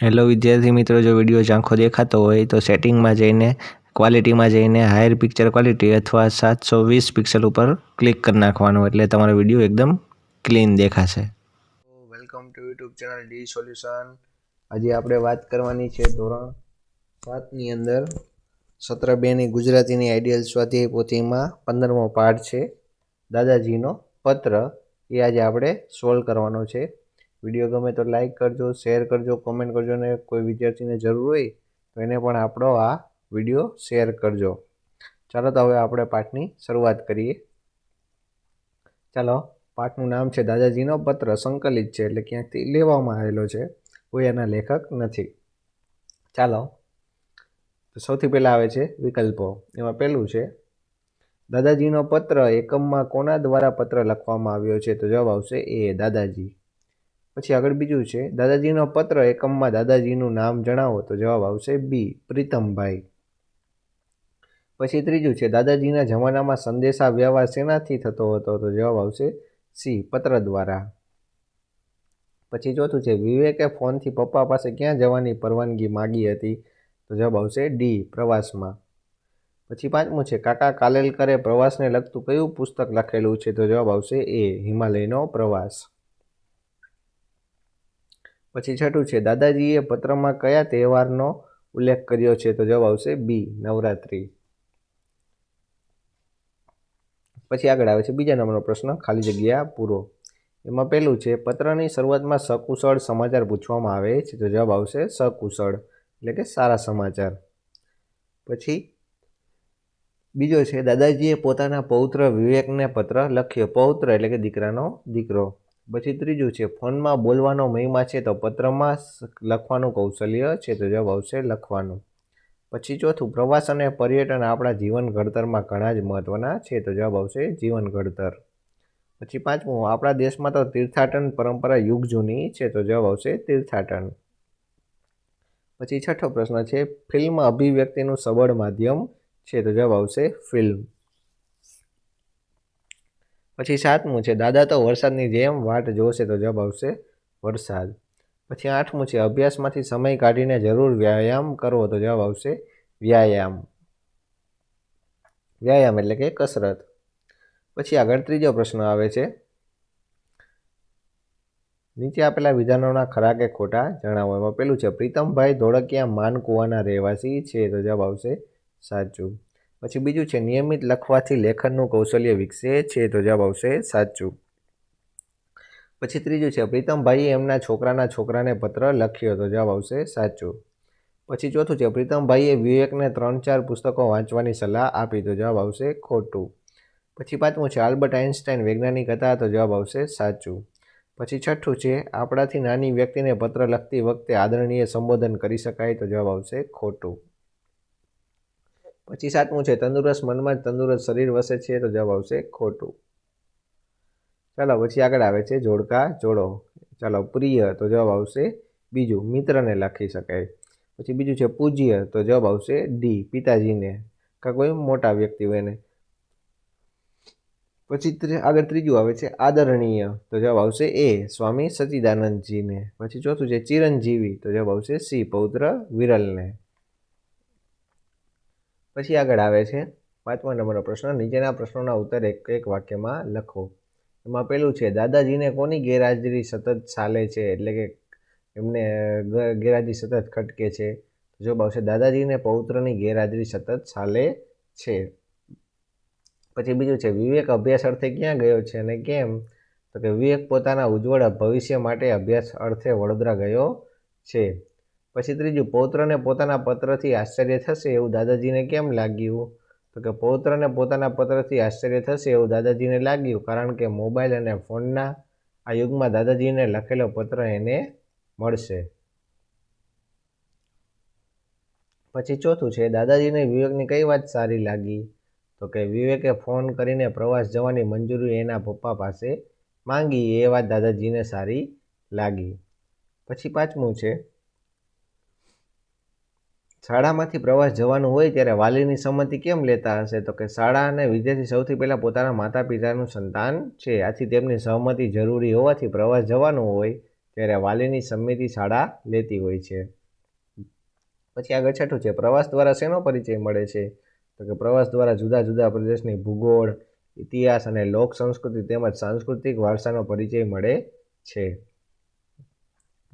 Hello વિદ્યાર્થી મિત્રો, જો વીડિયો ઝાંખો દેખાતો હોય તો સેટિંગમાં જઈને ક્વોલિટીમાં જઈને હાયર પિક્ચર ક્વોલિટી અથવા સાતસો વીસ પિક્સલ ઉપર ક્લિક કરી નાખવાનું એટલે તમારો વીડિયો એકદમ ક્લીન દેખાશે. Welcome to YouTube channel D solution આજે આપણે વાત કરવાની છે ધોરણ સાતની અંદર સત્ર બેની ગુજરાતીની આઈડિયલ સ્વાધ્યાય પોથીમાં પંદરમો પાઠ છે. દાદાજીનો પત્ર એ આજે આપણે સોલ્વ કરવાનો છે. વીડિયો ગમે તો લાઇક કરજો શેર કરજો કોમેન્ટ કરજો અને કોઈ વિદ્યાર્થીને જરૂર હોય તો એને પણ આપણો આ વીડિયો શેર કરજો. ચાલો તો હવે આપણે પાઠની શરૂઆત કરીએ. ચાલો, પાઠનું નામ છે દાદાજીનો પત્ર સંકલિત છે એટલે ક્યાંકથી લેવામાં આવેલો છે કોઈ એના લેખક નથી. ચાલો, તો સૌથી પહેલાં આવે છે વિકલ્પો. એમાં પહેલું છે, દાદાજીનો પત્ર એકમમાં કોના દ્વારા પત્ર લખવામાં આવ્યો છે? તો જવાબ આવશે એ દાદાજી. પછી આગળ બીજું છે, દાદાજીનો પત્ર એકમમાં દાદાજીનું નામ જણાવો. તો જવાબ આવશે બી પ્રીતમભાઈ. પછી ત્રીજું છે, દાદાજીના જમાનામાં સંદેશા વ્યવહાર શેનાથી થતો હતો? તો જવાબ આવશે સી પત્ર દ્વારા. પછી ચોથું છે, વિવેકે ફોનથી પપ્પા પાસે ક્યાં જવાની પરવાનગી માગી હતી? તો જવાબ આવશે ડી પ્રવાસમાં. પછી પાંચમું છે, કાકા કાલેલકરે પ્રવાસને લગતું કયું પુસ્તક લખેલું છે? તો જવાબ આવશે એ હિમાલયનો પ્રવાસ. પછી છઠ્ઠું છે, દાદાજીએ પત્રમાં કયા તહેવારનો ઉલ્લેખ કર્યો છે? તો જવાબ આવશે બી, નવરાત્રિ. પછી આગળ આવે છે, બીજા નંબરનો પ્રશ્ન, ખાલી જગ્યા પૂરો. એમાં પહેલું છે, પત્રની શરૂઆતમાં સકુશળ સમાચાર પૂછવામાં આવે છે, તો જવાબ આવશે સકુશળ, એટલે કે સારા સમાચાર. પછી બીજો છે, દાદાજીએ પોતાના પૌત્ર વિવેકને પત્ર લખ્યો, પૌત્ર એટલે કે દીકરાનો દીકરો. પછી ત્રીજું છે, ફોનમાં બોલવાનો મહિમા છે તો પત્રમાં લખવાનું કૌશલ્ય છે તો જવાબ આવશે લખવાનું. પછી ચોથું, પ્રવાસ અને પર્યટન આપણા જીવન ઘડતરમાં ઘણા જ મહત્ત્વના છે તો જવાબ આવશે જીવન ઘડતર. પછી પાંચમું, આપણા દેશમાં તો તીર્થાટન પરંપરા યુગ જૂની છે તો જવાબ આવશે તીર્થાટન. પછી છઠ્ઠો પ્રશ્ન છે, ફિલ્મ અભિવ્યક્તિનું સબળ માધ્યમ છે તો જવાબ આવશે ફિલ્મ. પછી સાતમું છે, દાદા, તો વરસાદની જેમ વાટ જોશે તો જવાબ આવશે વરસાદ. પછી આઠમું છે, અભ્યાસમાંથી સમય કાઢીને જરૂર વ્યાયામ કરવો તો જવાબ આવશે વ્યાયામ. વ્યાયામ એટલે કે કસરત. પછી આગળ ત્રીજો પ્રશ્ન આવે છે, નીચે આપેલા વિધાનોના ખરા કે ખોટા જણાવો. એમાં પેલું છે, પ્રીતમભાઈ ધોળકિયા માનકુવાના રહેવાસી છે તો જવાબ આવશે સાચું. પછી બીજું છે, નિયમિત લખવાથી લેખનનું કૌશલ્ય વિકસે છે તો જવાબ આવશે સાચું. પછી ત્રીજું છે, પ્રીતમભાઈએ એમના છોકરાના છોકરાને પત્ર લખ્યો તો જવાબ આવશે સાચું. પછી ચોથું છે, પ્રીતમભાઈએ વિવેકને ત્રણ ચાર પુસ્તકો વાંચવાની સલાહ આપી તો જવાબ આવશે ખોટું. પછી પાંચમું છે, આલ્બર્ટ આઇન્સ્ટાઈન વૈજ્ઞાનિક હતા તો જવાબ આવશે સાચું. પછી છઠ્ઠું છે, આપણાથી નાની વ્યક્તિને પત્ર લખતી વખતે આદરણીય સંબોધન કરી શકાય તો જવાબ આવશે ખોટું. પછી સાતમું છે, તંદુરસ્ત મનમાં જ તંદુરસ્ત શરીર વસે છે, તો જવાબ આવશે ખોટું. ચાલો, પછી આગળ આવે છે, જોડકા, જોડો. ચાલો, પ્રિય, તો જવાબ આવશે બીજું, મિત્રને લખી શકાય. પછી બીજું છે, પૂજ્ય, તો જવાબ આવશે ડી, પિતાજીને, કાં કોઈ મોટા વ્યક્તિ હોય એને. પછી આગળ ત્રીજું આવે છે, આદરણીય, તો જવાબ આવશે એ, સ્વામી સચ્ચિદાનંદજીને પછી ચોથું છે, ચિરંજીવી, તો જવાબ આવશે સી, પૌત્ર વિરલને. પછી આગળ આવે છે. પાંચમા નંબરનો પ્રશ્ન, નીચેના પ્રશ્નોના ઉત્તર એક એક વાક્યમાં લખો. એમાં પેલું છે, દાદાજીને કોની ગેરહાજરી સતત ચાલે છે? એટલે કે એમને ગેરહાજરી સતત ખટકે છે. જો આવશે, દાદાજીને પૌત્રની ગેરહાજરી સતત ચાલે છે. પછી બીજું છે, વિવેક અભ્યાસ અર્થે ક્યાં ગયો છે અને કેમ? તો કે, વિવેક પોતાના ઉજ્જવળ ભવિષ્ય માટે અભ્યાસ અર્થે વડોદરા ગયો છે. પછી ત્રીજું, પૌત્રને પોતાના પત્રથી આશ્ચર્ય થશે એવું દાદાજીને કેમ લાગ્યું? તો કે પૌત્રને પોતાના પત્રથી આશ્ચર્ય થશે એવું દાદાજીને લાગ્યું, કારણ કે મોબાઈલ અને ફોનના આ યુગમાં દાદાજીને લખેલો પત્ર એને મળશે. પછી ચોથું છે, દાદાજીને વિવેકની કઈ વાત સારી લાગી? તો કે વિવેકે ફોન કરીને પ્રવાસ જવાની મંજૂરી એના પપ્પા પાસે માંગી, એ વાત દાદાજીને સારી લાગી. પછી પાંચમું છે શાળામાંથી પ્રવાસ જવાનું હોય ત્યારે વાલીની સંમતિ કેમ લેતા હશે? તો કે શાળા અને વિદ્યાર્થી સૌથી પહેલાં પોતાના માતા પિતાનું સંતાન છે. આથી તેમની સહમતિ જરૂરી હોવાથી પ્રવાસ જવાનું હોય ત્યારે વાલીની સંમતિ શાળા લેતી હોય છે. પછી આગળ છઠ્ઠું છે. પ્રવાસ દ્વારા શેનો પરિચય મળે છે? તો કે પ્રવાસ દ્વારા જુદા જુદા પ્રદેશની ભૂગોળ, ઇતિહાસ અને લોક સંસ્કૃતિ તેમજ સાંસ્કૃતિક વારસાનો પરિચય મળે છે.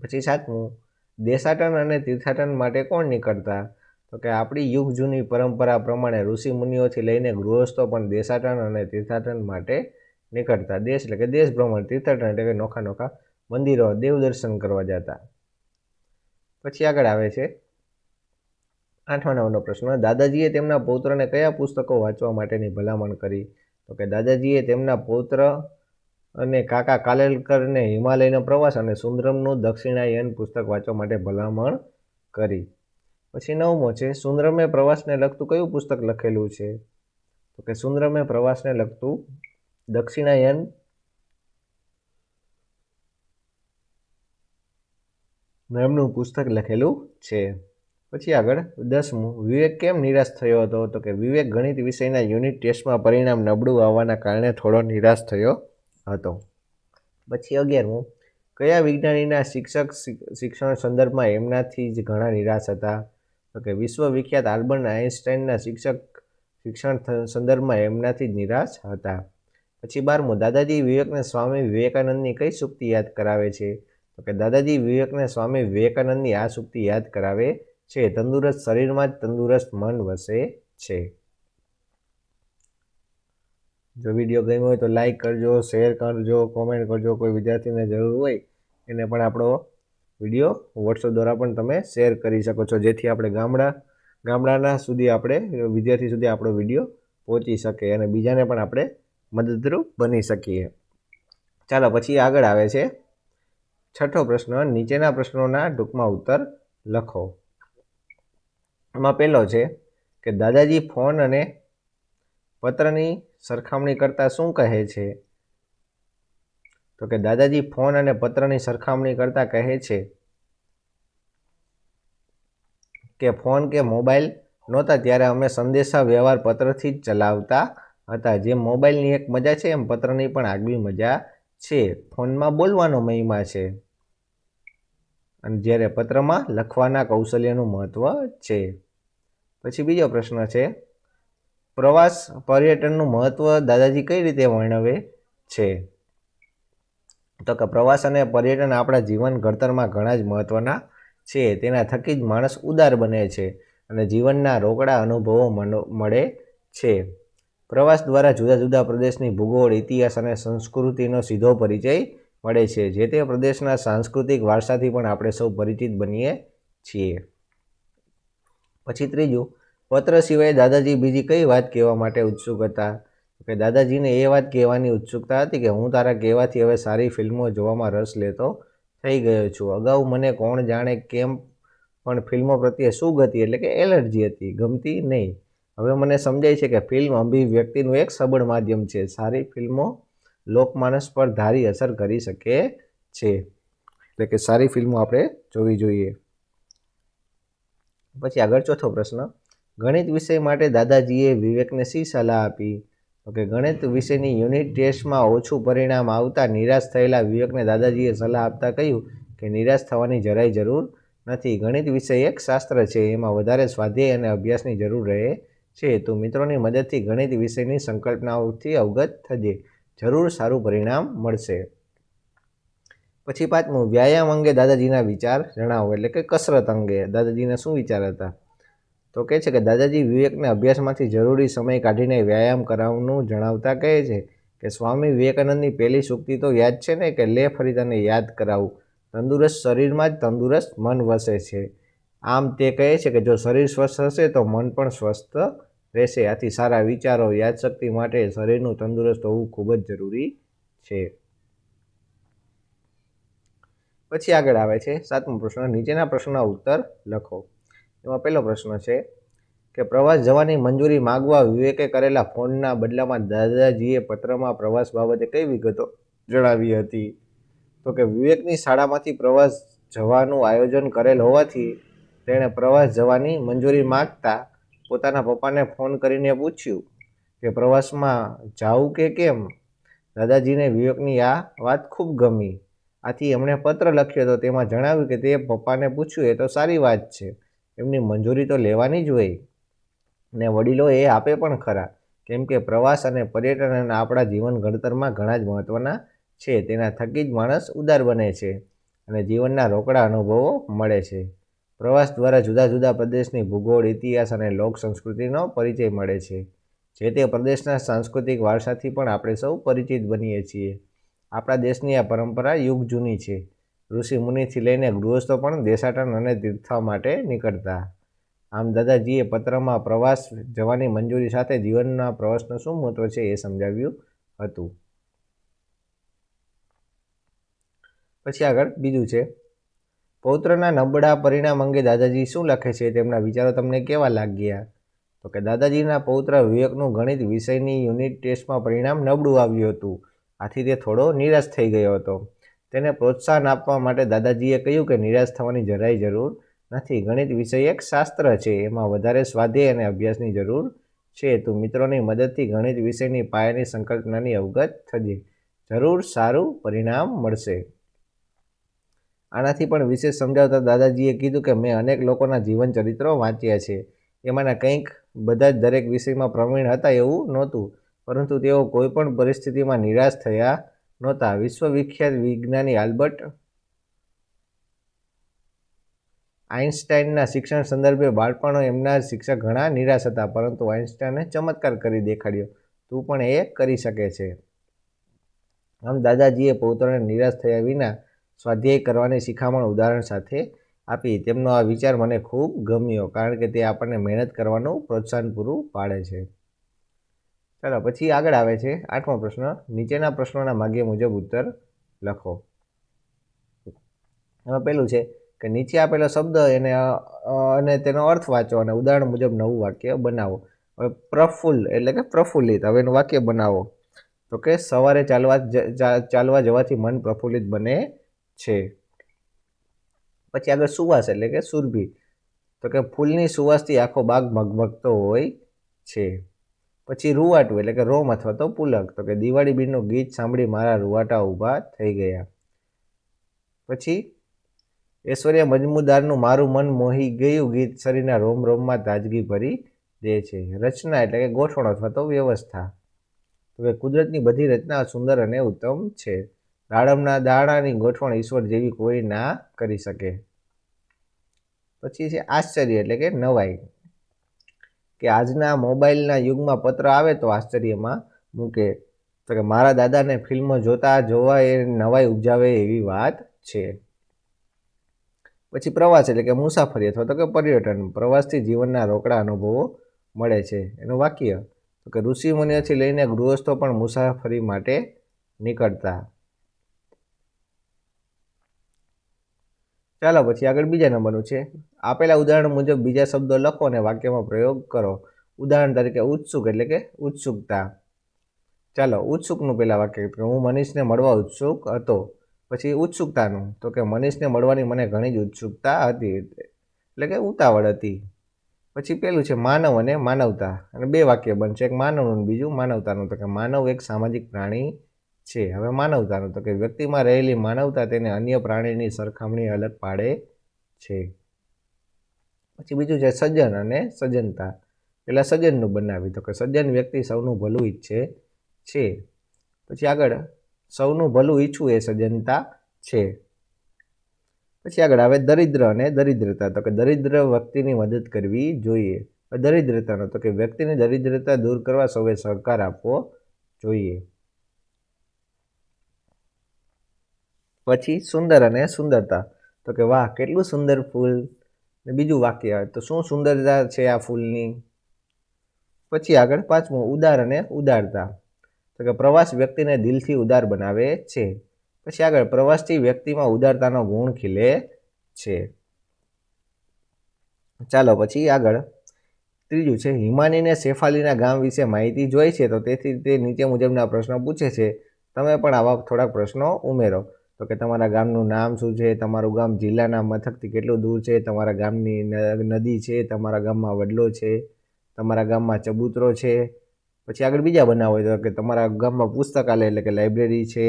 પછી સાતમું દેશાટન અને તીર્થાટન માટે કોણ નીકળતા? તો કે આપણી યુગ જૂની પરંપરા પ્રમાણે ઋષિ મુનિઓથી લઈને ગૃહસ્થો પણ દેશાટન અને તીર્થાટન માટે નીકળતા. દેશ એટલે કે દેશ ભ્રમણ તીર્થાટન એટલે કે નોખા નોખા મંદિરો, દેવ દર્શન કરવા જતા. પછી આગળ આવે છે આઠમા નવનો પ્રશ્ન. દાદાજીએ તેમના પૌત્રને કયા પુસ્તકો વાંચવા માટેની ભલામણ કરી? તો કે દાદાજીએ તેમના પૌત્ર અને કાકા કાલેલકરને હિમાલયનો પ્રવાસ અને સુંદરમનું દક્ષિણાયન પુસ્તક વાંચવા માટે ભલામણ કરી. પછી નવમો છે, સુંદરમે પ્રવાસને લગતું કયું પુસ્તક લખેલું છે? તો કે સુંદરમે પ્રવાસને લગતું દક્ષિણાયન નામનું પુસ્તક લખેલું છે. પછી આગળ દસમું, વિવેક કેમ નિરાશ થયો હતો? તો કે વિવેક ગણિત વિષયના યુનિટ ટેસ્ટમાં પરિણામ નબળું આવવાના કારણે થોડો નિરાશ થયો હતો. પછી અગિયારમું કયા વિજ્ઞાનીના શિક્ષક શિક્ષણ સંદર્ભમાં એમનાથી જ ઘણા નિરાશ હતા? તો કે વિશ્વવિખ્યાત આલ્બર્ટ આઇન્સ્ટાઈનના શિક્ષક શિક્ષણ સંદર્ભમાં એમનાથી જ નિરાશ હતા. પછી બારમું, દાદાજી વિવેકને સ્વામી વિવેકાનંદની કઈ સુક્તિ યાદ કરાવે છે? તો કે દાદાજી વિવેકને સ્વામી વિવેકાનંદની આ સુક્તિ યાદ કરાવે છે. તંદુરસ્ત શરીરમાં જ તંદુરસ્ત મન વસે છે. જો વીડિયો ગમ્યો હોય તો લાઈક કરજો શેર કરજો કોમેન્ટ કરજો, કોઈ વિદ્યાર્થીને જરૂર હોય એને પણ આપણો વીડિયો વોટ્સઅપ દ્વારા પણ તમે શેર કરી શકો છો. જેથી આપણે ગામડા, ગામડાના સુધી આપણે, વિદ્યાર્થી સુધી આપણો વીડિયો પહોંચી શકે અને બીજાને પણ આપણે મદદરૂપ બની શકીએ. ચાલો પછી આગળ આવે છે. છઠ્ઠો પ્રશ્ન, નીચેના પ્રશ્નોના ટૂંકમાં ઉત્તર લખો. એમાં પહેલો છે કે દાદાજી ફોન અને પત્રની સરખામણી કરતાં શું કહે છે? તો કે દાદાજી ફોન અને પત્રની સરખામણી કરતાં કહે છે કે ફોન કે મોબાઈલ નહોતા ત્યારે અમે સંદેશા વ્યવહાર પત્રથી જ ચલાવતા હતા. જેમ મોબાઈલની એક મજા છે, એમ પત્રની પણ આગવી મજા છે. ફોનમાં બોલવાનો મહિમા છે અને જ્યારે પત્રમાં લખવાના કૌશલ્યનું મહત્ત્વ છે. પછી બીજો પ્રશ્ન છે પ્રવાસ પર્યટનનું મહત્ત્વ દાદાજી કઈ રીતે વર્ણવે છે? તો કે પ્રવાસ અને પર્યટન આપણા જીવન ઘડતરમાં ઘણા જ મહત્ત્વના છે. તેના થકી જ માણસ ઉદાર બને છે અને જીવનના રોકડા અનુભવો મળે છે. પ્રવાસ દ્વારા જુદા જુદા પ્રદેશની ભૂગોળ, ઇતિહાસ અને સંસ્કૃતિનો સીધો પરિચય મળે છે, જે તે પ્રદેશના સાંસ્કૃતિક વારસાથી પણ આપણે સૌ પરિચિત બનીએ છીએ. પછી ત્રીજું પત્ર સિવાય દાદાજી બીજી કઈ વાત કહેવા માટે ઉત્સુક હતા? કે દાદાજીને એ વાત કહેવાની ઉત્સુકતા હતી કે હું તારા કહેવાથી હવે સારી ફિલ્મો જોવામાં રસ લેતો થઈ ગયો છું. અગાઉ મને કોણ જાણે કેમ પણ ફિલ્મો પ્રત્યે શું ગતિ એટલે કે એલર્જી હતી, ગમતી નહીં. હવે મને સમજાય છે કે ફિલ્મ અભિવ્યક્તિનું એક સબળ માધ્યમ છે. સારી ફિલ્મો લોકમાનસ પર ધારી અસર કરી શકે છે. એટલે કે સારી ફિલ્મો આપણે જોવી જોઈએ. પછી આગળ ચોથો પ્રશ્ન. ગણિત વિષય માટે દાદાજીએ વિવેકને શી સલાહ આપી? તો કે ગણિત વિષયની યુનિટ ટેસ્ટમાં ઓછું પરિણામ આવતા નિરાશ થયેલા વિવેકને દાદાજીએ સલાહ આપતા કહ્યું કે નિરાશ થવાની જરાય જરૂર નથી. ગણિત વિષય એક શાસ્ત્ર છે. એમાં વધારે સ્વાધ્યાય અને અભ્યાસની જરૂર રહે છે. તો મિત્રોની મદદથી ગણિત વિષયની સંકલ્પનાઓથી અવગત થજે. જરૂર સારું પરિણામ મળશે. પછી પાંચમું વ્યાયામ અંગે દાદાજીના વિચાર જણાવો એટલે કે કસરત અંગે. દાદાજીના શું વિચાર હતા? તો કહે છે કે દાદાજી વિવેકને અભ્યાસમાંથી જરૂરી સમય કાઢીને વ્યાયામ કરાવવાનું જણાવતા કહે છે કે સ્વામી વિવેકાનંદની પહેલી સુક્તિ તો યાદ છે ને કે લે ફરી તને યાદ કરાવું. તંદુરસ્ત શરીરમાં જ તંદુરસ્ત મન વસે છે. આમ તે કહે છે કે જો શરીર સ્વસ્થ હશે તો મન પણ સ્વસ્થ રહેશે. આથી સારા વિચારો, યાદશક્તિ માટે શરીરનું તંદુરસ્ત હોવું ખૂબ જ જરૂરી છે. પછી આગળ આવે છે સાતમો પ્રશ્ન. નીચેના પ્રશ્નના ઉત્તર લખો. એમાં પહેલો પ્રશ્ન છે કે પ્રવાસ જવાની મંજૂરી માગવા વિવેકે કરેલા ફોનના બદલામાં દાદાજીએ પત્રમાં પ્રવાસ બાબતે કઈ વિગતો જણાવી હતી? તો કે વિવેકની શાળામાંથી પ્રવાસ જવાનું આયોજન કરેલ હોવાથી તેણે પ્રવાસ જવાની મંજૂરી માગતા પોતાના પપ્પાને ફોન કરીને પૂછ્યું કે પ્રવાસમાં જાવું કે કેમ? દાદાજીને વિવેકની આ વાત ખૂબ ગમી. આથી એમણે પત્ર લખ્યો હતો તેમાં જણાવ્યું કે તે પપ્પાને પૂછ્યું, એ તો સારી વાત છે. એમની મંજૂરી તો લેવાની જ હોય. ને વડીલો એ આપે પણ ખરા. કેમ કે પ્રવાસ અને પર્યટન અને આપણા જીવન ઘડતરમાં ઘણા જ મહત્ત્વના છે. તેના થકી જ માણસ ઉદાર બને છે અને જીવનના રોકડા અનુભવો મળે છે. પ્રવાસ દ્વારા જુદા જુદા પ્રદેશની ભૂગોળ, ઇતિહાસ અને લોક સંસ્કૃતિનો પરિચય મળે છે. જે તે પ્રદેશના સાંસ્કૃતિક વારસાથી પણ આપણે સૌ પરિચિત બનીએ છીએ. આપણા દેશની આ પરંપરા યુગ જૂની છે. ઋષિ મુનિથી લઈને ગૃહસ્થો પણ દેશાટન અને તીર્થવા માટે નીકળતા. આમ દાદાજીએ પત્રમાં પ્રવાસ જવાની મંજૂરી સાથે જીવનના પ્રવાસનું શું મહત્વ છે એ સમજાવ્યું હતું. પછી આગળ બીજું છે. પૌત્રના નબળા પરિણામ અંગે દાદાજી શું લખે છે તેમના વિચારો તમને કેવા લાગ્યા? તો કે દાદાજીના પૌત્ર વિવેકનું ગણિત વિષયની યુનિટ ટેસ્ટમાં પરિણામ નબળું આવ્યું હતું. આથી તે થોડો નિરાશ થઈ ગયો હતો. તેને પ્રોત્સાહન આપવા માટે દાદાજીએ કહ્યું કે નિરાશ થવાની જરાય જરૂર નથી. ગણિત વિષય એક શાસ્ત્ર છે. એમાં વધારે સ્વાધ્યાય અને અભ્યાસની જરૂર છે. તું મિત્રોની મદદથી ગણિત વિષયની પાયાની સંકલ્પનાની અવગત થજે. જરૂર સારું પરિણામ મળશે. આનાથી પણ વિશેષ સમજાવતા દાદાજીએ કીધું કે મેં અનેક લોકોના જીવન ચરિત્રો વાંચ્યા છે. એમાંના કંઈક બધા જ દરેક વિષયમાં પ્રવીણ હતા એવું નહોતું. પરંતુ તેઓ કોઈ પણ પરિસ્થિતિમાં નિરાશ થયા નહોતા. વિશ્વવિખ્યાત વિજ્ઞાની આલ્બર્ટ આઇન્સ્ટાઈનના શિક્ષણ સંદર્ભે બાળપણો એમના શિક્ષક ઘણા નિરાશ હતા, પરંતુ આઇન્સ્ટાઈને ચમત્કાર કરી દેખાડ્યો. તું પણ એ કરી શકે છે. આમ દાદાજીએ પૌત્રને નિરાશ થયા વિના સ્વાધ્યાય કરવાની શિખામણ ઉદાહરણ સાથે આપી. તેમનો આ વિચાર મને ખૂબ ગમ્યો, કારણ કે તે આપણને મહેનત કરવાનું પ્રોત્સાહન પૂરું પાડે છે. ચાલો, પછી આગળ આવે છે આઠમો પ્રશ્ન. નીચેના પ્રશ્નોના માગ્ય મુજબ ઉત્તર લખો. એમાં પહેલું છે કે નીચે આપેલો શબ્દ એને અને તેનો અર્થ વાંચો અને ઉદાહરણ મુજબ નવું વાક્ય બનાવો. હવે પ્રફુલ્લ, એટલે કે પ્રફુલ્લિત. હવે એનું વાક્ય બનાવો. તો કે સવારે ચાલવા ચાલવા જવાથી મન પ્રફુલ્લિત બને છે. પછી આગળ સુવાસ, એટલે કે સુરભી. તો કે ફૂલની સુવાસથી આખો બાગ મગમગતો હોય છે. પછી રૂવાટું, એટલે કે રોમ અથવા તો પુલક. તો કે દિવાળી બીનનું ગીત સાંભળી મારા રૂવાટા ઊભા થઈ ગયા. પછી ઐશ્વર્ય મજમુદારનું મારું મન મોહી ગયું. ગીત શરીરના રોમ રોમમાં તાજગી ભરી દે છે. રચના એટલે કે ગોઠવણ અથવા તો વ્યવસ્થા. તો કે કુદરતની બધી રચના સુંદર અને ઉત્તમ છે. દાડમના દાણાની ગોઠવણ ઈશ્વર જેવી કોઈ ના કરી શકે. પછી છે આશ્ચર્ય એટલે કે નવાઈ. કે આજના મોબાઈલના યુગમાં પત્ર આવે તો આશ્ચર્યમાં મૂકે. તો કે મારા દાદાને ફિલ્મો જોતા જોવા એ નવાઈ ઉપજાવે એવી વાત છે. પછી પ્રવાસ એટલે કે મુસાફરી અથવા તો કે પર્યટન, પ્રવાસથી જીવનના રોકડા અનુભવો મળે છે. એનું વાક્ય, તો કે ઋષિ મુનિઓથી લઈને ગૃહસ્થો પણ મુસાફરી માટે નીકળતા. ચાલો પછી આગળ બીજા નંબરનું છે. આપેલા ઉદાહરણ મુજબ બીજા શબ્દો લખો અને વાક્યમાં પ્રયોગ કરો. ઉદાહરણ તરીકે ઉત્સુક એટલે કે ઉત્સુકતા. ચાલો, ઉત્સુકનું પહેલાં વાક્ય હું મનીષને મળવા ઉત્સુક હતો. પછી ઉત્સુકતાનું. તો કે મનીષને મળવાની મને ઘણી જ ઉત્સુકતા હતી. એટલે કે ઉતાવળ હતી. પછી પેલું છે માનવ અને માનવતા. અને બે વાક્ય બનશે. એક માનવનું બીજું માનવતાનું. તો કે માનવ એક સામાજિક પ્રાણી છે. હવે માનવતાનું તો કે વ્યક્તિમાં રહેલી માનવતા તેને અન્ય પ્રાણીની સરખામણી અલગ પાડે છે. પછી બીજું છે સજ્જન અને સજ્જનતા. પહેલાં સજ્જનનું બનાવી તો કે સજ્જન વ્યક્તિ સૌનું ભલું ઈચ્છે છે. પછી આગળ સૌનું ભલું ઈચ્છવું એ સજ્જનતા છે. પછી આગળ આવે દરિદ્ર અને દરિદ્રતા તો કે દરિદ્ર વ્યક્તિની મદદ કરવી જોઈએ. દરિદ્રતાનો તો કે વ્યક્તિની દરિદ્રતા દૂર કરવા સૌએ સહકાર આપવો જોઈએ. પછી સુંદર અને સુંદરતા. તો કે વાહ, કેટલું સુંદર ફૂલ. ને બીજું વાક્ય તો શું સુંદરતા છે આ ફૂલની? પછી આગળ પાંચમું, ઉદાર અને ઉદારતા. તો કે પ્રવાસ વ્યક્તિને દિલથી ઉદાર બનાવે છે. પછી આગળ, પ્રવાસથી વ્યક્તિમાં ઉદારતાનો ગુણ ખીલે છે. ચાલો પછી આગળ. ત્રીજું છે, હિમાનીને શેફાલીના ગામ વિશે માહિતી જોઈ છે, તો તેથી તે નીચે મુજબના પ્રશ્નો પૂછે છે. તમે પણ આવા થોડાક પ્રશ્નો ઉમેરો. તો કે તમારા ગામનું નામ શું છે? તમારું ગામ જિલ્લાના મથકથી કેટલું દૂર છે? તમારા ગામની નદી છે? તમારા ગામમાં વડલો છે? તમારા ગામમાં ચબૂતરો છે? પછી આગળ બીજા બનાવો તો કે તમારા ગામમાં પુસ્તકાલય એટલે કે લાઇબ્રેરી છે?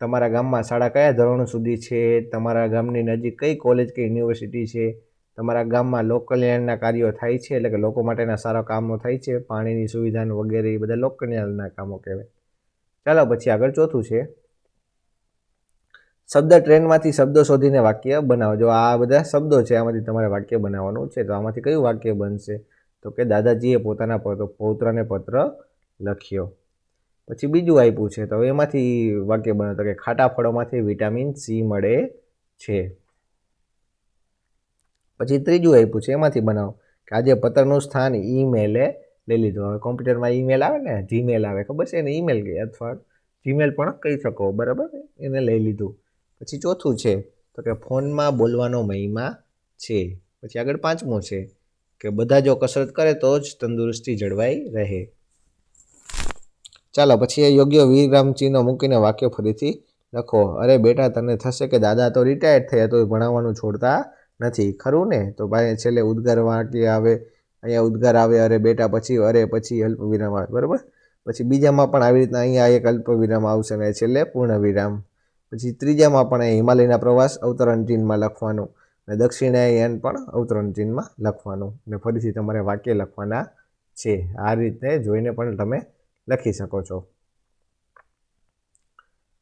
તમારા ગામમાં શાળા કયા ધોરણ સુધી છે? તમારા ગામની નજીક કઈ કોલેજ કે યુનિવર્સિટી છે? તમારા ગામમાં લોક કલ્યાણના કાર્યો થાય છે? એટલે કે લોકો માટેના સારા કામો થાય છે? પાણીની સુવિધા વગેરે એ બધા લોક કલ્યાણના કામો કહેવાય. ચાલો પછી આગળ ચોથું છે. શબ્દ ટ્રેનમાંથી શબ્દો શોધીને વાક્ય બનાવો. જો આ બધા શબ્દો છે, આમાંથી તમારે વાક્ય બનાવવાનું છે, તો આમાંથી કયું વાક્ય બનશે? તો કે દાદાજીએ પોતાના પૌત્રને પત્ર લખ્યો. પછી બીજું આપ્યું છે, તો એમાંથી વાક્ય બને, તો કે ખાટા ફળોમાંથી વિટામિન સી મળે છે. પછી ત્રીજું આપ્યું છે, એમાંથી બનાવો કે આજે પત્રનું સ્થાન ઈમેલે લઈ લીધું. હવે કોમ્પ્યુટરમાં ઈમેલ આવે ને, જીમેલ આવે, ખબર છે? એને ઈમેલ અથવા જીમેલ પણ કહી શકો, બરાબર? એને લઈ લીધું. પછી ચોથું છે, તો કે ફોનમાં બોલવાનો મહિમા છે. પછી આગળ પાંચમું છે, કે બધા જો કસરત કરે તો જ તંદુરસ્તી જળવાઈ રહે. ચાલો, પછી એ યોગ્ય વિરામ ચિહ્નો મૂકીને વાક્ય ફરીથી લખો. અરે બેટા, તને થશે કે દાદા તો રિટાયર્ડ થયા તો ભણાવવાનું છોડતા નથી. ખરું ને? તો ભાઈ, છેલ્લે ઉદ્ગાર વાંકી આવે, અહીંયા ઉદ્ગાર આવે, અરે બેટા, પછી, અરે પછી અલ્પ વિરામ આવે. બરાબર? પછી બીજામાં પણ આવી રીતના અહીંયા એક અલ્પ વિરામ આવશે ને છેલ્લે પૂર્ણ વિરામ. પછી ત્રીજામાં પણ એ હિમાલયના પ્રવાસ, અવતરણ ચિહ્નમાં લખવાનું અને દક્ષિણાયન પણ અવતરણ ચિહ્નમાં લખવાનું અને ફરીથી તમારે વાક્ય લખવાના છે. આ રીતે જોઈને પણ તમે લખી શકો છો.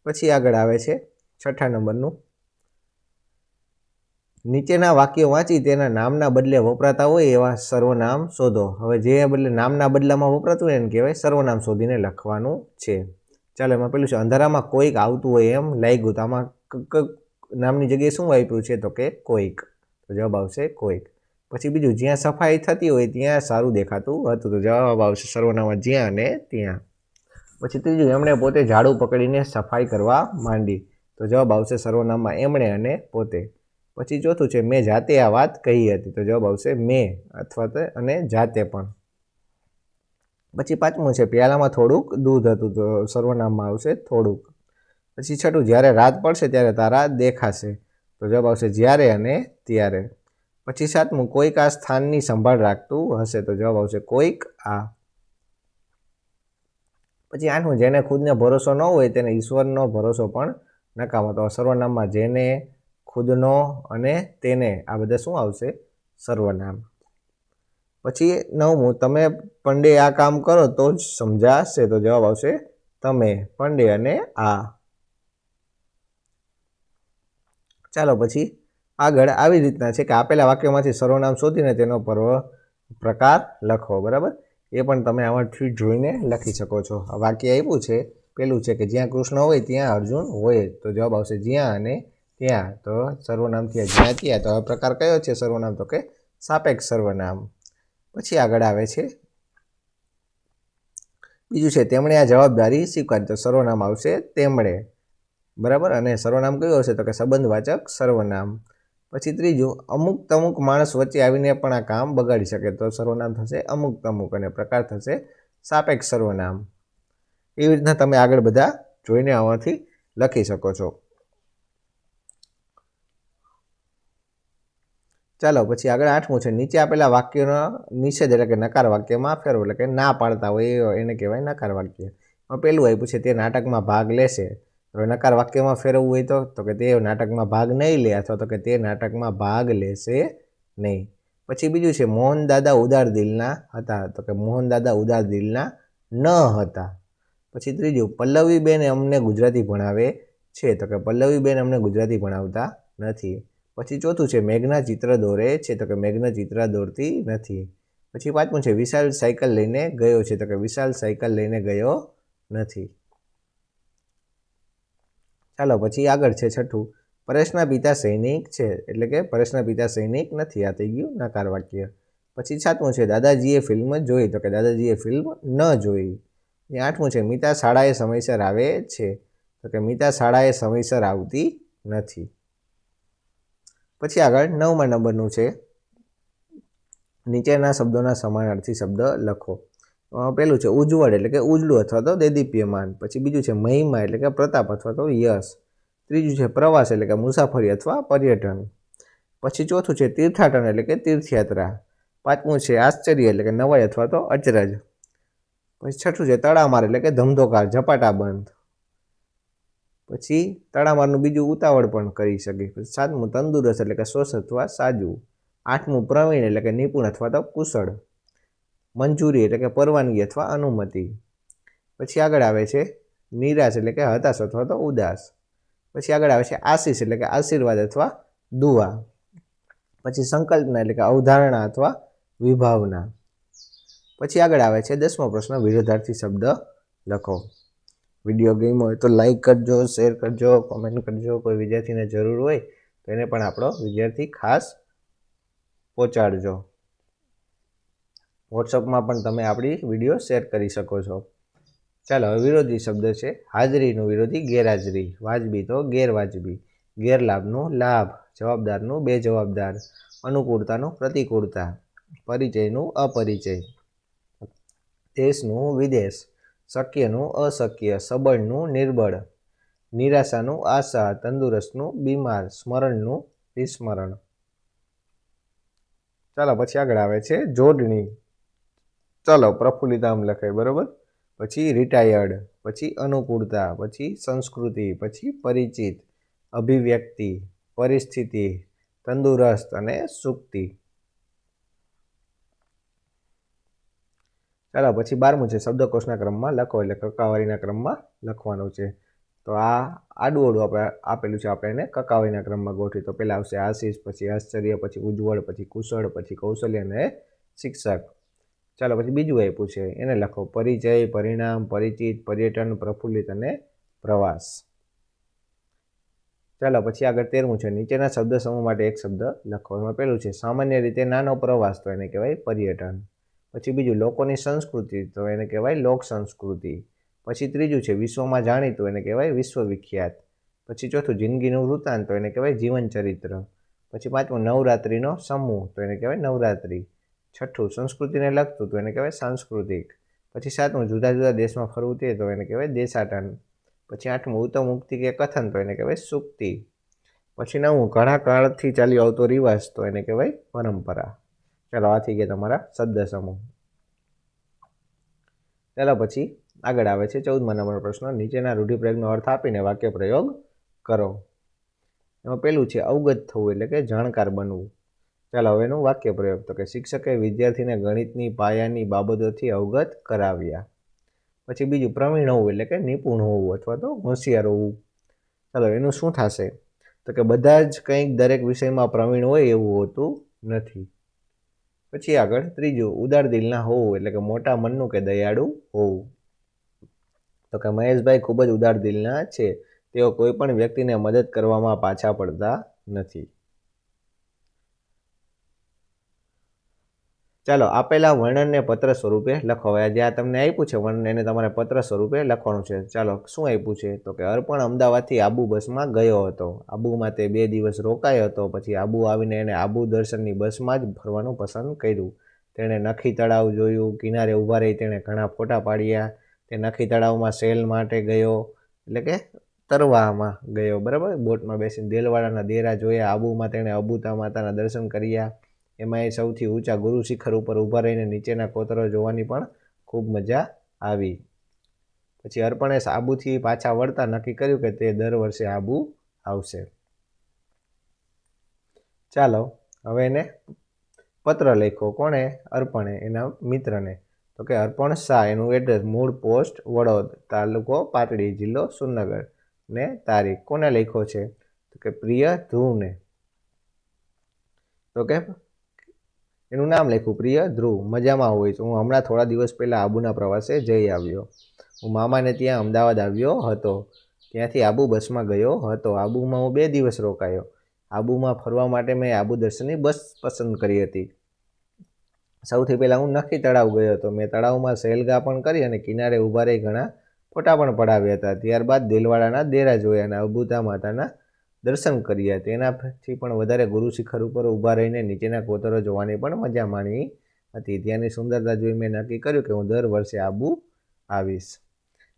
પછી આગળ આવે છે છઠ્ઠા નંબરનું. નીચેના વાક્યો વાંચી તેના નામના બદલે વપરાતા હોય એવા સર્વનામ શોધો. હવે જે બદલે નામના બદલામાં વપરાતું હોય એને કહેવાય સર્વનામ શોધીને લખવાનું છે. ચાલો, એમાં પેલું છે, અંધારામાં કોઈક આવતું હોય એમ લાગ્યું તો આમાં નામની જગ્યાએ શું આપ્યું છે તો કે કોઈક? તો જવાબ આવશે કોઈક. પછી બીજું, જ્યાં સફાઈ થતી હોય ત્યાં સારું દેખાતું હતું. તો જવાબ આવશે સર્વનામાં જ્યાં અને ત્યાં. પછી ત્રીજું, એમણે પોતે ઝાડુ પકડીને સફાઈ કરવા માંડી. તો જવાબ આવશે સર્વનામમાં એમણે અને પોતે. પછી ચોથું છે, મેં જાતે આ વાત કહી હતી. તો જવાબ આવશે મેં અથવા તો અને જાતે પણ. પછી પાંચમું છે, પ્યાલામાં થોડુંક દૂધ હતું, તો સર્વનામમાં આવશે થોડુંક. પછી છઠ્ઠું, જ્યારે રાત પડશે ત્યારે તારા દેખાશે. તો જવાબ આવશે જ્યારે અને ત્યારે. પછી સાતમું, કોઈક આ સ્થાનની સંભાળ રાખતું હશે. તો જવાબ આવશે કોઈક આ. પછી આઠમું, જેને ખુદને ભરોસો ન હોય તેને ઈશ્વરનો ભરોસો પણ નકામો તો સર્વનામમાં જેને ખુદનો અને તેને, આ બધા શું આવશે? સર્વનામ. પછી નવમું, તમે પંડે આ કામ કરો તો જ સમજાશે, તો જવાબ આવશે તમે, પંડે અને આ. ચાલો પછી આગળ આવી રીતના છે કે આપેલા વાક્યમાંથી સર્વનામ શોધીને તેનો પર્વ પ્રકાર લખો, બરાબર? એ પણ તમે આમાંથી જોઈને લખી શકો છો. વાક્ય આપ્યું છે, પેલું છે કે જ્યાં કૃષ્ણ હોય ત્યાં અર્જુન હોય, તો જવાબ આવશે જ્યાં અને ત્યાં. તો સર્વનામ થયા જ્યાં ત્યાં તો હવે પ્રકાર કયો છે? સર્વનામ તો કે સાપેક્ષ સર્વનામ. પછી આગળ આવે છે. બીજું છે, તેમણે આ જવાબદારી સ્વીકારી. તો સર્વનામ આવશે તેમણે. બરાબર? અને સર્વનામ કયું હશે? તો કે સંબંધવાચક સર્વનામ. પછી ત્રીજું, અમુક તમુક માણસ વચ્ચે આવીને પણ આ કામ બગાડી શકે. તો સર્વનામ થશે અમુક તમુક અને પ્રકાર થશે સાપેક્ષ સર્વનામ. એવી રીતના તમે આગળ બધા જોઈને આમાંથી લખી શકો છો. ચાલો, પછી આગળ આઠમું છે. નીચે આપેલા વાક્યનો નિષેધ એટલે કે નકાર વાક્યમાં ફેરવો એટલે કે ના પાડતા હોય એને કહેવાય નકાર વાક્ય. પેલું આપ્યું છે, તે નાટકમાં ભાગ લેશે. હવે નકાર વાક્યમાં ફેરવવું હોય તો તો કે તે નાટકમાં ભાગ નહીં લે અથવા તો કે તે નાટકમાં ભાગ લેશે નહીં. પછી બીજું છે, મોહન દાદા ઉદાર દિલના હતા. તો કે મોહન દાદા ઉદાર દિલના ન હતા. પછી ત્રીજું, પલ્લવીબેન અમને ગુજરાતી ભણાવે છે. તો કે પલ્લવીબેન અમને ગુજરાતી ભણાવતા નથી. પછી ચોથું છે, મેઘના ચિત્ર દોરે છે, તો કે મેઘના ચિત્ર દોરતી નથી. પછી પાંચમું છે, વિશાલ સાયકલ લઈને ગયો છે, તો કે વિશાલ સાયકલ લઈને ગયો નથી. ચાલો, પછી આગળ છે, છઠ્ઠું. પરેશના પિતા સૈનિક છે, એટલે કે પરેશના પિતા સૈનિક નથી, આ થઈ ગયું નકાર વાક્ય. પછી સાતમું છે, દાદાજીએ ફિલ્મ જોઈ, તો કે દાદાજીએ ફિલ્મ ન જોઈ. એ આઠમું છે, મિતા શાળાએ સમયસર આવે છે, તો કે મિતા શાળાએ સમયસર આવતી નથી. પછી આગળ નવમા નંબરનું છે. નીચેના શબ્દોના સમાનાર્થી શબ્દ લખો. પહેલું છે ઉજ્જવળ એટલે કે ઉજળું અથવા તો દેદીપ્યમાન. પછી બીજું છે મહિમા એટલે કે પ્રતાપ અથવા તો યશ. ત્રીજું છે પ્રવાસ એટલે કે મુસાફરી અથવા પર્યટન. પછી ચોથું છે તીર્થાટન એટલે કે તીર્થયાત્રા. પાંચમું છે આશ્ચર્ય એટલે કે નવાઈ અથવા તો અચરજ. પછી છઠ્ઠું છે તડામાર એટલે કે ધમધોકાર ઝપાટા બંધ પછી તડામારનું બીજું ઉતાવળ પણ કરી શકે. સાતમું તંદુરસ્ત એટલે કે સ્વસ્થ અથવા સાજું. આઠમું પ્રવીણ એટલે કે નિપુણ અથવા તો કુશળ. મંજૂરી એટલે કે પરવાનગી અથવા અનુમતિ. પછી આગળ આવે છે નિરાશ એટલે કે હતાશ અથવા તો ઉદાસ. પછી આગળ આવે છે આશીષ એટલે કે આશીર્વાદ અથવા દુવા પછી સંકલ્પના એટલે કે અવધારણા અથવા વિભાવના. પછી આગળ આવે છે દસમો પ્રશ્ન વિરોધાર્થી શબ્દ લખો. વીડિયો ગેમ હોય તો લાઇક કરજો શેર કરજો કોમેન્ટ કરજો. કોઈ વિદ્યાર્થીને જરૂર હોય તો એને પણ આપણો વિદ્યાર્થી ખાસ પહોંચાડજો. વોટ્સઅપમાં પણ તમે આપણી વીડિયો શેર કરી શકો છો. ચાલો, હવે વિરોધી શબ્દ છે. હાજરીનું વિરોધી ગેરહાજરી. વાજબી તો ગેરવાજબી. ગેરલાભનું લાભ. જવાબદારનું બેજવાબદાર. અનુકૂળતાનું પ્રતિકૂળતા. પરિચયનું અપરિચય. દેશનું વિદેશ. શક્યનું, અશક્ય, સબળનું, નિર્બળ, નિરાશાનું, આશા, તંદુરસ્તનું, બીમાર, સ્મરણનું, વિસ્મરણ. ચાલો, પછી આગળ આવે છે જોડણી. ચાલો પ્રફુલ્લિત આમ લખાય, બરાબર? પછી રિટાયર્ડ પછી અનુકૂળતા, પછી સંસ્કૃતિ, પછી પરિચિત, અભિવ્યક્તિ, પરિસ્થિતિ, તંદુરસ્ત અને સુક્તિ. ચાલો, પછી બારમું છે, શબ્દકોશના ક્રમમાં લખો એટલે કકાવારીના ક્રમમાં લખવાનું છે. તો આ આડું ઓડું આપણે આપેલું છે, આપણે એને કકાવારીના ક્રમમાં ગોઠવી. તો પહેલાં આવશે આશીષ, પછી આશ્ચર્ય, પછી ઉજ્જવળ, પછી કુશળ, પછી કૌશલ્ય અને શિક્ષક. ચાલો, પછી બીજું આપ્યું છે, એને લખો. પરિચય, પરિણામ, પરિચિત, પર્યટન, પ્રફુલ્લિત અને પ્રવાસ. ચાલો, પછી આગળ તેરમું છે, નીચેના શબ્દ સમૂહ માટે એક શબ્દ લખો. એમાં પહેલું છે, સામાન્ય રીતે નાનો પ્રવાસ તો એને કહેવાય પર્યટન. પછી બીજું લોકોની સંસ્કૃતિ, તો એને કહેવાય લોક સંસ્કૃતિ. પછી ત્રીજું છે વિશ્વમાં જાણીતું, એને કહેવાય વિશ્વ વિખ્યાત પછી ચોથું જિંદગીનું વૃત્તાંત, તો એને કહેવાય જીવન ચરિત્ર પછી પાંચમું નવરાત્રિનો સમૂહ, તો એને કહેવાય નવરાત્રિ. છઠ્ઠું સંસ્કૃતિને લગતું, તો એને કહેવાય સાંસ્કૃતિક. પછી સાતમું જુદા જુદા દેશમાં ફરવું તે, તો એને કહેવાય દેશાટન. પછી આઠમું ઉત્તમ મુક્તિ કે કથન, તો એને કહેવાય સુક્તિ. પછી નવું ઘણા કાળથી ચાલી આવતો રિવાજ, તો એને કહેવાય પરંપરા. ચાલો આ થઈ ગયા તમારા શબ્દ સમૂહ ચાલો પછી આગળ આવે છે ચૌદમા નંબર પ્રશ્ન. નીચેના રૂઢિપ્રયોગનો અર્થ આપીને વાક્ય પ્રયોગ કરો. એમાં પેલું છે અવગત થવું એટલે કે જાણકાર બનવું. ચાલો હવે એનું વાક્ય પ્રયોગ તો કે શિક્ષકે વિદ્યાર્થીને ગણિતની પાયાની બાબતોથી અવગત કરાવ્યા. પછી બીજું પ્રવીણ હોવું એટલે કે નિપુણ હોવું અથવા તો હોશિયાર હોવું. ચાલો એનું શું થશે? તો કે બધા જ કંઈક દરેક વિષયમાં પ્રવીણ હોય એવું હોતું નથી. પછી આગળ ત્રીજું, ઉદાર દિલના હોવું, એટલે કે મોટા મનનું કે દયાળુ હોવું. તો કે મહેશભાઈ ખૂબ જ ઉદાર દિલના છે. તેઓ કોઈ પણ વ્યક્તિને મદદ કરવામાં પાછા પડતા નથી. ચાલો આપેલા વર્ણનને પત્ર સ્વરૂપે લખો. હવે જે આ તમને આપ્યું છે વર્ણન, એને તમારે પત્ર સ્વરૂપે લખવાનું છે. ચાલો, શું આપ્યું છે? તો કે અર્પણ અમદાવાદથી આબુ બસમાં ગયો હતો. આબુમાં તે બે દિવસ રોકાયો હતો. પછી આબુ આવીને એને આબુ દર્શનની બસમાં જ ફરવાનું પસંદ કર્યું. તેણે નખી તળાવ જોયું. કિનારે ઊભા રહી તેણે ઘણા ફોટા પાડ્યા. તે નખી તળાવમાં સેલ માટે ગયો. એટલે કે તરવામાં ગયો. બરાબર? બોટમાં બેસીને દેલવાડાના દેરા જોયા. આબુમાં તેણે અબુતા માતાના દર્શન કર્યા. એમાં એ સૌથી ઊંચા ગુરુ શિખર ઉપર ઊભા રહીને નીચેના કોતરો જોવાની પણ ખૂબ મજા આવી. પછી અર્પણે આબુથી પાછા વળતા નક્કી કર્યું કે તે દર વર્ષે આબુ આવશે. ચાલો, હવે એને પત્ર લખ્યો કોણે? અર્પણે, એના મિત્રને. તો કે અર્પણ શાહ, એનું એડ્રેસ મૂળ પોસ્ટ વડોદ તાલુકો પાટડી જિલ્લો સુરનગર. ને તારીખ, કોને લખ્યો છે? તો કે પ્રિય ધ્રુવને. તો કે એનું નામ લખ્યું, પ્રિય ધ્રુવ, મજામાં હોય છું હું હમણાં થોડા દિવસ પહેલાં આબુના પ્રવાસે જઈ આવ્યો. હું મામાને ત્યાં અમદાવાદ આવ્યો હતો. ત્યાંથી આબુ બસમાં ગયો હતો. આબુમાં હું બે દિવસ રોકાયો. આબુમાં ફરવા માટે મેં આબુ દર્શનની બસ પસંદ કરી હતી. સૌથી પહેલાં હું નખી તળાવ ગયો હતો. મેં તળાવમાં સહેલગા પણ કરી અને કિનારે ઊભા રહી ઘણા ફોટા પણ પડાવ્યા હતા. ત્યારબાદ દિલવાડાના દેરા જોયા અને અબુતા માતાના દર્શન કર્યા તેનાથી પણ વધારે ગુરુ શિખર ઉપર ઊભા રહીને નીચેના કોતરો જોવાની પણ મજા માણી હતી. ત્યાંની સુંદરતા જોઈ મેં નક્કી કર્યું કે હું દર વર્ષે આબુ આવીશ.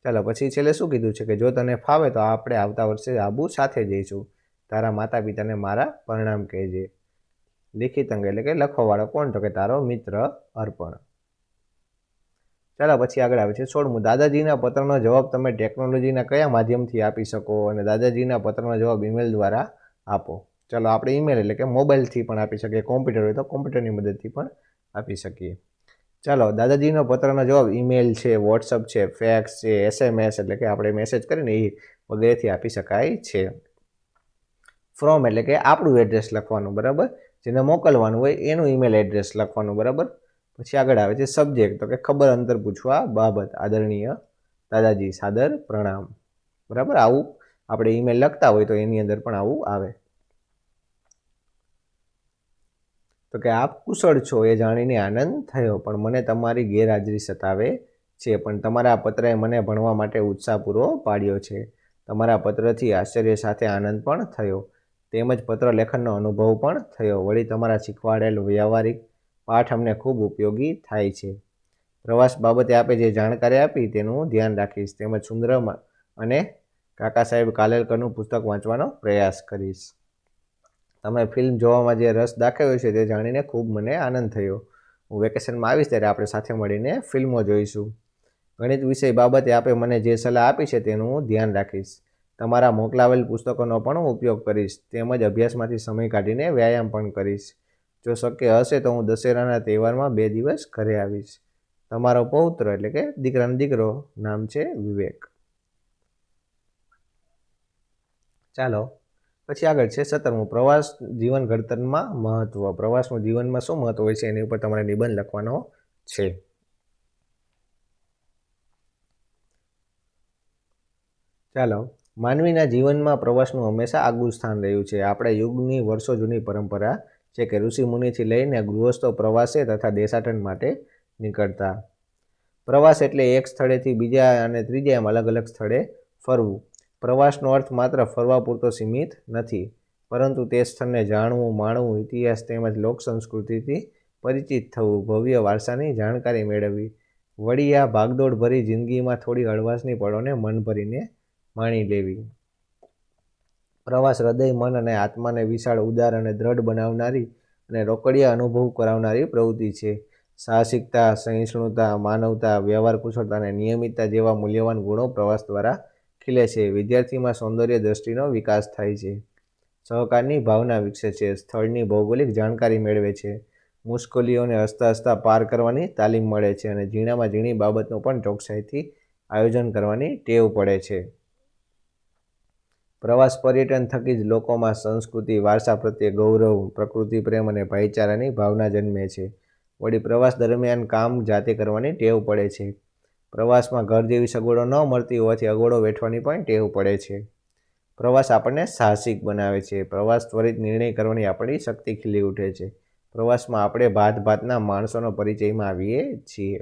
ચાલો, પછી છેલ્લે શું કીધું છે કે જો તને ફાવે તો આપણે આવતા વર્ષે આબુ સાથે જઈશું. તારા માતા પિતાને મારા પરિણામ કહેજે. લિખિત અંગ એટલે કે લખવાવાળો કોણ? તો કે તારો મિત્ર અર્પણ. ચાલો પછી આગળ આવે છે. સોળમું દાદાજીના પત્રનો જવાબ તમે ટેકનોલોજીના કયા માધ્યમથી આપી શકો અને દાદાજીના પત્રનો જવાબ ઈમેલ દ્વારા આપો. ચાલો આપણે ઈમેલ એટલે કે મોબાઈલથી પણ આપી શકીએ કોમ્પ્યુટર હોય તો કોમ્પ્યુટરની મદદથી પણ આપી શકીએ. ચાલો, દાદાજીનો પત્રનો જવાબ ઈમેલ છે વોટ્સઅપ છે ફેક્સ છે એસએમએસ એટલે કે આપણે મેસેજ કરીને એ વગેરેથી આપી શકાય છે. ફ્રોમ એટલે કે આપણું એડ્રેસ લખવાનું, બરાબર? જેને મોકલવાનું હોય એનું ઈમેલ એડ્રેસ લખવાનું, બરાબર? પછી આગળ આવે છે સબ્જેક્ટ તો કે ખબર અંતર પૂછવા બાબત આદરણીય દાદાજી સાદર પ્રણામ. બરાબર? આવું આપણે ઈમેલ લખતા હોય તો એની અંદર પણ આવું આવે. તો કે આપ કુશળ છો એ જાણીને આનંદ થયો, પણ મને તમારી ગેરહાજરી સતાવે છે, પણ તમારા પત્રએ મને ભણવા માટે ઉત્સાહ પૂરો પાડ્યો છે. તમારા પત્રથી આશ્ચર્ય સાથે આનંદ પણ થયો. તેમજ પત્ર લેખનનો અનુભવ પણ થયો. વળી તમારા શીખવાડેલ વ્યવહારિક પાઠ અમને ખૂબ ઉપયોગી થાય છે. પ્રવાસ બાબતે આપે જે જાણકારી આપી તેનું ધ્યાન રાખીશ. તેમજ સુંદર અને કાકા સાહેબ કાલેલકરનું પુસ્તક વાંચવાનો પ્રયાસ કરીશ. તમે ફિલ્મ જોવામાં જે રસ દાખવ્યો છે તે જાણીને ખૂબ મને આનંદ થયો. હું વેકેશનમાં આવીશ ત્યારે આપણે સાથે મળીને ફિલ્મો જોઈશું. ગણિત વિષય બાબતે આપે મને જે સલાહ આપી છે તેનું હું ધ્યાન રાખીશ. તમારા મોકલાવેલ પુસ્તકોનો પણ હું ઉપયોગ કરીશ. તેમજ અભ્યાસમાંથી સમય કાઢીને વ્યાયામ પણ કરીશ. જો શક્ય હશે તો હું દશેરાના તહેવારમાં બે દિવસ ઘરે આવીશ. તમારો પૌત્ર એટલે કે દીકરાનો દીકરો નામ છે વિવેક. ચાલો, પછી આગળ છે સત્તરમું. પ્રવાસ જીવન ઘડતરમાં મહત્વ. પ્રવાસનું જીવનમાં શું મહત્વ હોય છે એની ઉપર તમારે નિબંધ લખવાનો છે. ચાલો, માનવીના જીવનમાં પ્રવાસનું હંમેશા આગવું સ્થાન રહ્યું છે. આપણે યુગની વર્ષો જૂની પરંપરા છે કે ઋષિ મુનિથી લઈને ગૃહસ્થો પ્રવાસે તથા દેશાટન માટે નીકળતા. પ્રવાસ એટલે એક સ્થળેથી બીજા અને ત્રીજા એમ અલગ અલગ સ્થળે ફરવું. પ્રવાસનો અર્થ માત્ર ફરવા પૂરતો સીમિત નથી, પરંતુ તે સ્થળને જાણવું, માણવું, ઇતિહાસ તેમજ લોક સંસ્કૃતિથી પરિચિત થવું, ભવ્ય વારસાની જાણકારી મેળવવી. વળી આ ભાગદોડ ભરી જિંદગીમાં થોડી હળવાશની પળોને મન ભરીને માણી લેવી. પ્રવાસ હૃદય, મન અને આત્માને વિશાળ, ઉદાર અને દ્રઢ બનાવનારી અને રોકડિયા અનુભવ કરાવનારી પ્રવૃત્તિ છે. સાહસિકતા, સહિષ્ણુતા, માનવતા, વ્યવહાર કુશળતા અને નિયમિતતા જેવા મૂલ્યવાન ગુણો પ્રવાસ દ્વારા ખીલે છે. વિદ્યાર્થીમાં સૌંદર્ય દ્રષ્ટિનો વિકાસ થાય છે. સહકારની ભાવના વિકસે છે. સ્થળની ભૌગોલિક જાણકારી મેળવે છે. મુશ્કેલીઓને હસતા હસતા પાર કરવાની તાલીમ મળે છે અને ઝીણામાં ઝીણી બાબતનું પણ ચોકસાઈથી આયોજન કરવાની ટેવ પડે છે. પ્રવાસ પર્યટન થકી જ લોકોમાં સંસ્કૃતિ, વારસા પ્રત્યે ગૌરવ, પ્રકૃતિ, પ્રેમ અને ભાઈચારાની ભાવના જન્મે છે. વળી પ્રવાસ દરમિયાન કામ જાતે કરવાની ટેવ પડે છે. પ્રવાસમાં ઘર જેવી સગવડો ન મળતી હોવાથી અગવડો વેઠવાની પણ ટેવ પડે છે. પ્રવાસ આપણને સાહસિક બનાવે છે. પ્રવાસ ત્વરિત નિર્ણય કરવાની આપણી શક્તિ ખીલી ઉઠે છે. પ્રવાસમાં આપણે ભાત ભાતના માણસોનો પરિચયમાં આવીએ છીએ.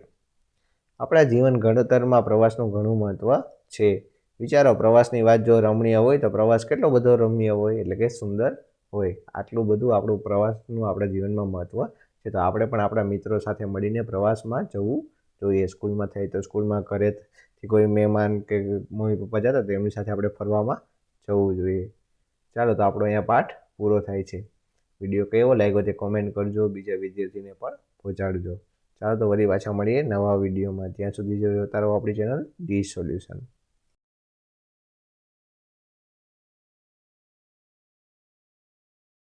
આપણા જીવન ઘડતરમાં પ્રવાસનું ઘણું મહત્ત્વ છે. વિચારો, પ્રવાસની વાત જો રમણીય હોય તો પ્રવાસ કેટલો બધો રમણીય હોય, એટલે કે સુંદર હોય. આટલું બધું આપણું પ્રવાસનું આપણા જીવનમાં મહત્ત્વ છે. તો આપણે પણ આપણા મિત્રો સાથે મળીને પ્રવાસમાં જવું જોઈએ. સ્કૂલમાં થાય તો સ્કૂલમાં ઘરેથી કોઈ મહેમાન કે મમ્મી પપ્પા જતા તો એમની સાથે આપણે ફરવામાં જવું જોઈએ. ચાલો તો આપણો અહીંયા પાઠ પૂરો થાય છે. વીડિયો કેવો લાગ્યો તે કોમેન્ટ કરજો. બીજા વિદ્યાર્થીને પણ પહોંચાડજો. ચાલો તો વળી પાછા મળીએ નવા વિડીયોમાં. ત્યાં સુધી જોતા રહો આપણી ચેનલ ડી સોલ્યુશન